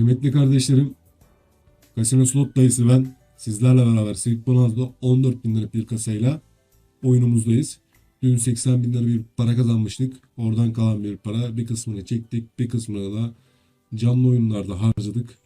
Kıymetli kardeşlerim, Casino Slot dayısı ben sizlerle beraber Silk Bonanza'da 14 bin lira bir kasayla oyunumuzdayız. Dün 80 bin lira bir para kazanmıştık. Oradan kalan bir para bir kısmını çektik, bir kısmını da canlı oyunlarda harcadık.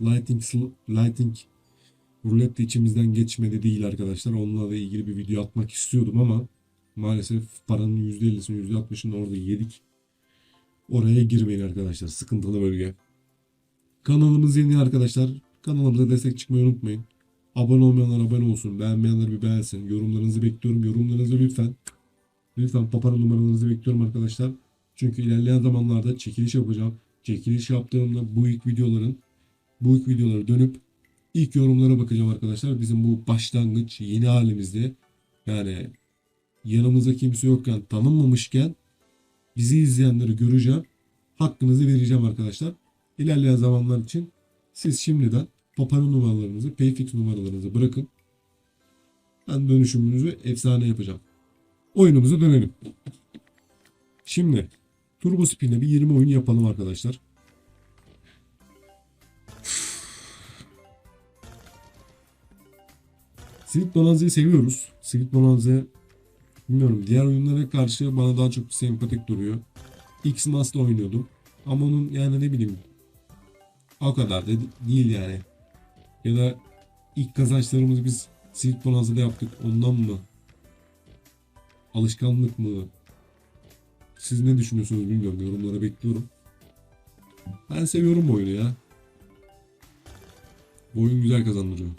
Lighting, lighting Roulette de içimizden geçmedi değil arkadaşlar. Onunla da ilgili bir video atmak istiyordum ama maalesef paranın %50'sini %60'ını orada yedik. Oraya girmeyin arkadaşlar. Sıkıntılı bölge. Kanalımız yeni arkadaşlar. Kanalımıza destek çıkmayı unutmayın. Abone olmayanlar abone olsun. Beğenmeyenler bir beğensin. Yorumlarınızı bekliyorum. Yorumlarınızı lütfen. Lütfen papara numaralarınızı bekliyorum arkadaşlar. Çünkü ilerleyen zamanlarda çekiliş yapacağım. Çekiliş yaptığımda bu ilk videoların bu ilk videoları dönüp ilk yorumlara bakacağım arkadaşlar. Bizim bu başlangıç yeni halimizde yani yanımızda kimse yokken tanınmamışken bizi izleyenleri göreceğim. Hakkınızı vereceğim arkadaşlar. İlerleyen zamanlar için siz şimdiden papara numaralarınızı, payfix numaralarınızı bırakın. Ben dönüşümünüzü efsane yapacağım. Oyunumuza dönelim. Şimdi Turbo Spin'e bir 20 oyun yapalım arkadaşlar. Sweet Bonanza'yı seviyoruz. Sweet Bonanza bilmiyorum diğer oyunlara karşı bana daha çok sempatik duruyor. X-Mass'ta oynuyordum. Ama onun yani ne bileyim o kadar da değil yani. Ya da ilk kazançlarımızı biz Sweet Bonanza'da yaptık. Ondan mı? Alışkanlık mı? Siz ne düşünüyorsunuz bilmiyorum. Yorumlara bekliyorum. Ben seviyorum bu oyunu ya. Bu oyun güzel kazandırıyor.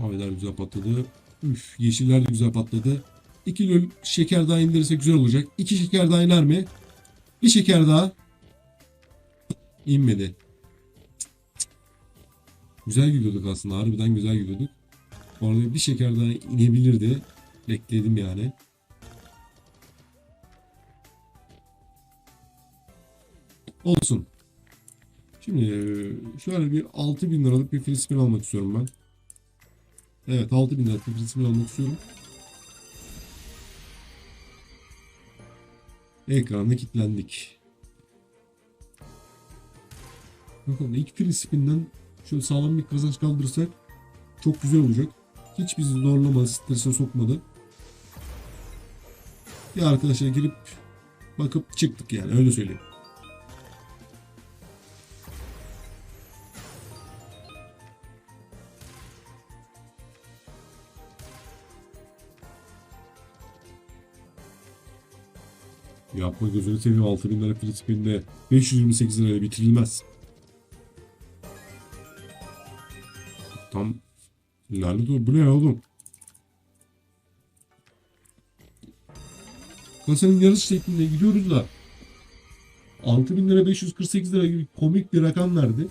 Maviler güzel patladı. Üf, yeşiller de güzel patladı. İki lol şeker daha indirirse güzel olacak. İki şeker daha iner mi? Bir şeker daha. İnmedi. Güzel gidiyorduk aslında. Harbiden güzel gidiyorduk. Orada bir şeker daha inebilirdi. Bekledim yani. Olsun. Şimdi şöyle bir 6000 liralık bir free spin almak istiyorum ben. Evet 6000 liralık bir free spin almak istiyorum. Ekranda kilitlendik. Bakalım ilk free spin'den şöyle sağlam bir kazanç kaldırırsak çok güzel olacak. Hiç bizi zorlamadı, strese sokmadı. Bir arkadaşa girip bakıp çıktık yani öyle söyleyeyim. Yapma gözünü seveyim 6000 lira Filipin'de 528 liraya bitirilmez. Tam lanet olsun bu ne oğlum? Kasanın yarısı şeklinde gidiyoruz da 6000 lira 548 lira gibi komik bir rakam verdi.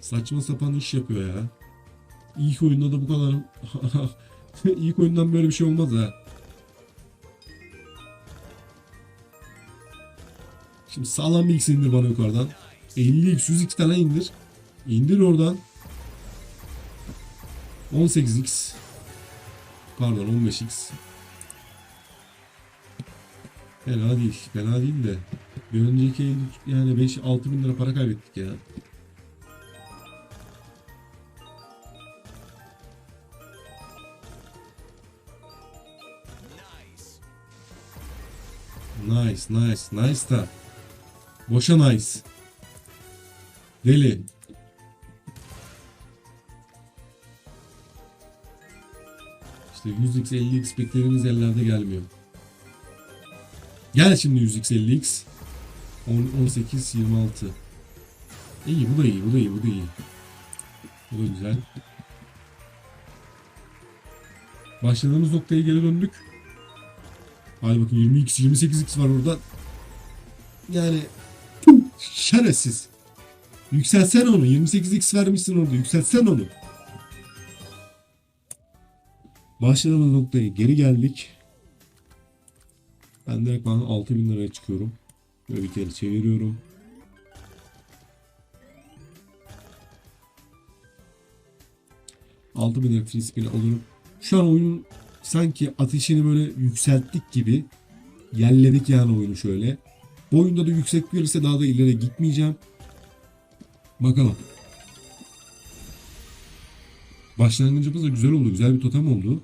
Saçma sapan iş yapıyor ya. İlk oyunda da bu kadar İlk oyundan böyle bir şey olmaz ha. Şimdi sağlam bir X indir bana yukarıdan. 50 X 100 X tane indir. İndir oradan. 18X. Pardon 15X. Fena değil. Fena değil de. Bir önceki yani 5-6 bin lira para kaybettik ya. Nice, nice, nice da. Boşa nice. Deli. İşte 100x 50x beklediğimiz yerlerde gelmiyor. Gel şimdi 100x 50x. 10, 18 26. İyi bu da iyi bu da iyi bu da iyi. Bu da güzel. Başladığımız noktaya geri döndük. Hadi bakayım 20x 28x var orada. Yani şerefsiz. Yükselsen onu. 28x vermişsin orada. Yükselsen onu. Başladığımız noktaya geri geldik. Ben direkt bana 6000 liraya çıkıyorum. Böyle bir kere çeviriyorum. 6000 lira free spin alırım. Şu an oyunun sanki ateşini böyle yükselttik gibi. Yerledik yani oyunu şöyle. Bu oyunda da yüksek verirse daha da ileri gitmeyeceğim. Bakalım. Başlangıcımız da güzel oldu. Güzel bir totem oldu.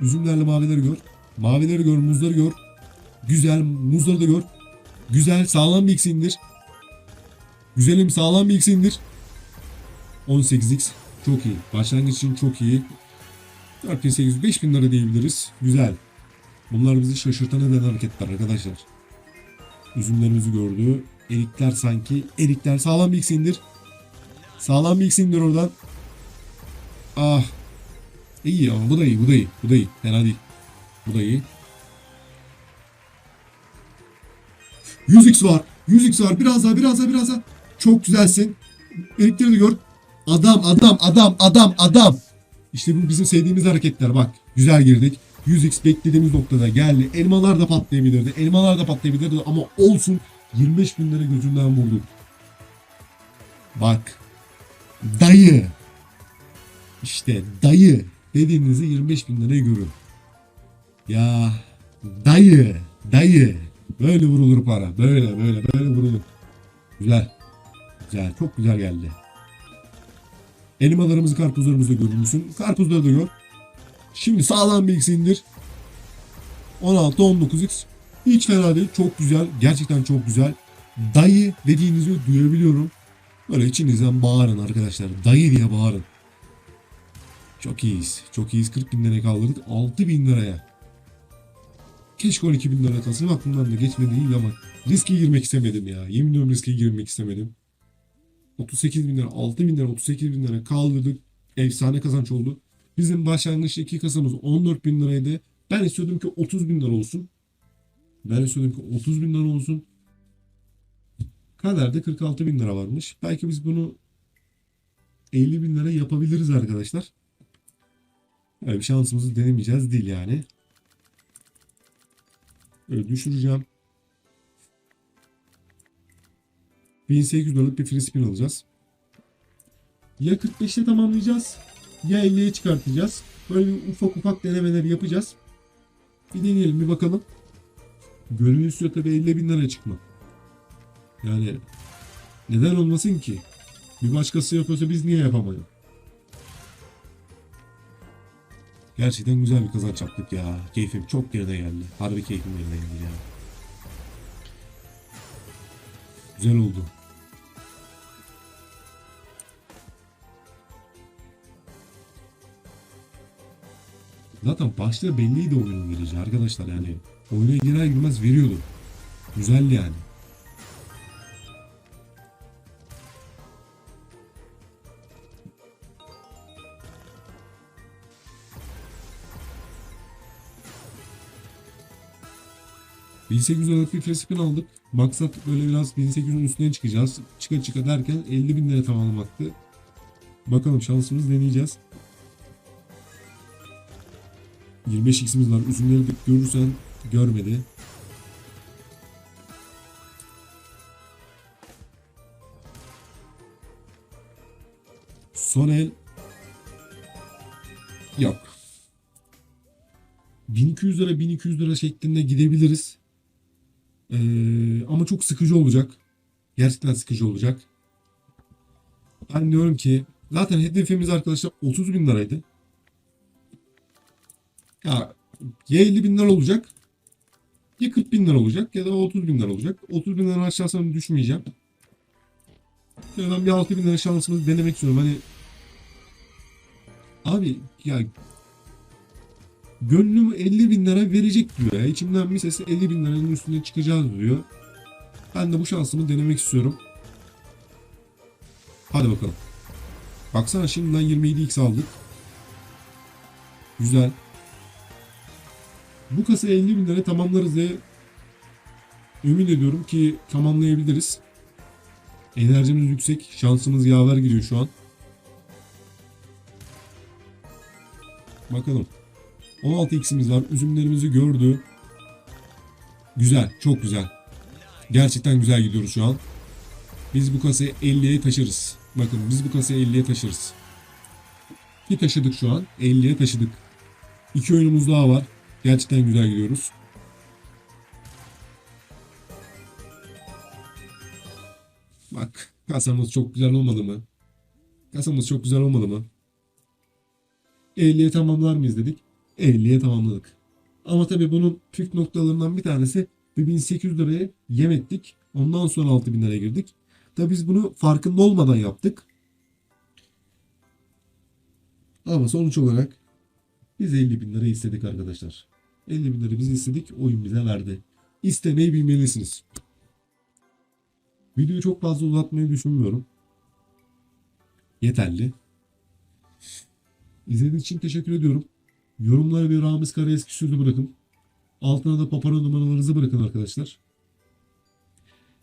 Üzümlerle mavileri gör. Mavileri gör, muzları gör. Güzel, muzları da gör. Güzel, sağlam bir X indir. Güzelim, sağlam bir X indir. 18x çok iyi. Başlangıç için çok iyi. 4800 5000 lira diyebiliriz. Güzel. Bunlar bizi şaşırtan eden hareketler arkadaşlar. Üzümlerimizi gördü. Erikler sanki. Erikler sağlam bir indir. Sağlam bir indir oradan. Ah. İyi ama bu da iyi, bu da iyi, bu da iyi. Fena değil. Bu da iyi. 100x var. 100x var. Biraz daha, biraz daha, biraz daha. Çok güzelsin. Erikleri de gör. Adam, adam, adam, adam, adam. İşte bu bizim sevdiğimiz hareketler. Bak, güzel girdik. 100x beklediğimiz noktada geldi. Elmalar da patlayabilirdi. Elmalar da patlayabilirdi ama olsun. 25 bin lira gözünden vurduk. Bak. Dayı. İşte dayı dediğinizi 25 bin liraya görün. Ya dayı, dayı. Böyle vurulur para. Böyle böyle böyle vurulur. Güzel. Güzel. Çok güzel geldi. Elmalarımızı karpuzlarımızı görür müsün? Karpuzları da gör. Şimdi sağlam bir X indir. 16 19x. Hiç fena değil. Çok güzel. Gerçekten çok güzel. Dayı dediğinizi duyabiliyorum. Böyle içinizden bağırın arkadaşlar. Dayı diye bağırın. Çok iyiyiz. Çok iyiyiz. 40 bin liraya kaldırdık. 6 bin liraya. Keşke 12 bin lira kalsın. Aklımdan da geçmedi ama riske girmek istemedim ya. Yemin ediyorum riske girmek istemedim. 38 bin lira, 6 bin lira, 38 bin lira kaldırdık. Efsane kazanç oldu. Bizim başlangıç iki kasamız 14 bin liraydı. Ben istiyordum ki 30 bin lira olsun. Ben istiyordum ki 30 bin lira olsun. Kaderde 46 bin lira varmış. Belki biz bunu 50 bin lira yapabiliriz arkadaşlar. Öyle bir şansımızı denemeyeceğiz değil yani. Öyle düşüreceğim. 1800 dolarlık bir free spin alacağız. Ya 45'te tamamlayacağız ya 50'ye çıkartacağız. Böyle bir ufak ufak denemeler yapacağız. Bir deneyelim bir bakalım. Gönül istiyor tabii 50 bin lira çıkma. Yani neden olmasın ki? Bir başkası yapıyorsa biz niye yapamayız? Gerçekten güzel bir kazanç yaptık ya. Keyfim çok geride geldi. Harbi keyfim yerine geldi ya. Güzel oldu. Zaten başta belliydi oyunun geleceği arkadaşlar yani. Oyuna girer girmez veriyordu. Güzeldi yani. ...1800 liralık bir free aldık. Maksat böyle biraz 1800'ün üstüne çıkacağız. Çıka çıka derken 50 bin lira tamamlamaktı. Bakalım şansımız deneyeceğiz. 25x'imiz var. Üzümleri de görürsen görmedi. Son el yok. 1200 lira 1200 lira şeklinde gidebiliriz. Ee, ama çok sıkıcı olacak. Gerçekten sıkıcı olacak. Ben diyorum ki zaten hedefimiz arkadaşlar 30 bin liraydı. Ya ya 50 bin lira olacak ya 40 bin lira olacak ya da 30 bin lira olacak. 30 bin lira aşağısına düşmeyeceğim. Şöyle ben bir 6 bin lira şansımızı denemek istiyorum. Hani abi ya gönlüm 50 bin lira verecek diyor ya. İçimden bir sesi 50 bin liranın üstüne çıkacağız diyor. Ben de bu şansımı denemek istiyorum. Hadi bakalım. Baksana şimdiden 27x aldık. Güzel. Bu kasa 50 bin lira tamamlarız diye ümit ediyorum ki tamamlayabiliriz. Enerjimiz yüksek. Şansımız yaver gidiyor şu an. Bakalım. 16x'imiz var. Üzümlerimizi gördü. Güzel. Çok güzel. Gerçekten güzel gidiyoruz şu an. Biz bu kasayı 50'ye taşırız. Bakın biz bu kasayı 50'ye taşırız. Bir taşıdık şu an. 50'ye taşıdık. İki oyunumuz daha var. Gerçekten güzel gidiyoruz. Bak kasamız çok güzel olmadı mı? Kasamız çok güzel olmadı mı? 50'ye tamamlar mıyız dedik. 50'ye tamamladık. Ama tabii bunun püf noktalarından bir tanesi bir 1800 liraya yem ettik. Ondan sonra 6000 liraya girdik. Tabii biz bunu farkında olmadan yaptık. Ama sonuç olarak biz 50 bin lira istedik arkadaşlar. 50 bin lira biz istedik oyun bize verdi. İstemeyi bilmelisiniz. Videoyu çok fazla uzatmayı düşünmüyorum. Yeterli. İzlediğiniz için teşekkür ediyorum. Yorumlara bir Ramiz Kara eski sözü bırakın. Altına da papara numaralarınızı bırakın arkadaşlar.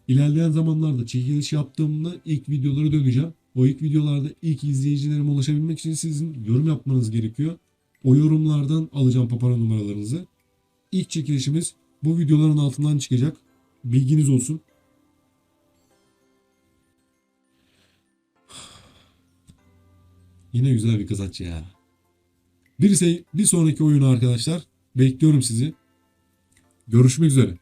İlerleyen zamanlarda çekiliş yaptığımda ilk videolara döneceğim. O ilk videolarda ilk izleyicilerime ulaşabilmek için sizin yorum yapmanız gerekiyor. O yorumlardan alacağım papara numaralarınızı. İlk çekilişimiz bu videoların altından çıkacak. Bilginiz olsun. Yine güzel bir kazanç ya. Bir, se- bir sonraki oyunu arkadaşlar bekliyorum sizi. Görüşmek üzere.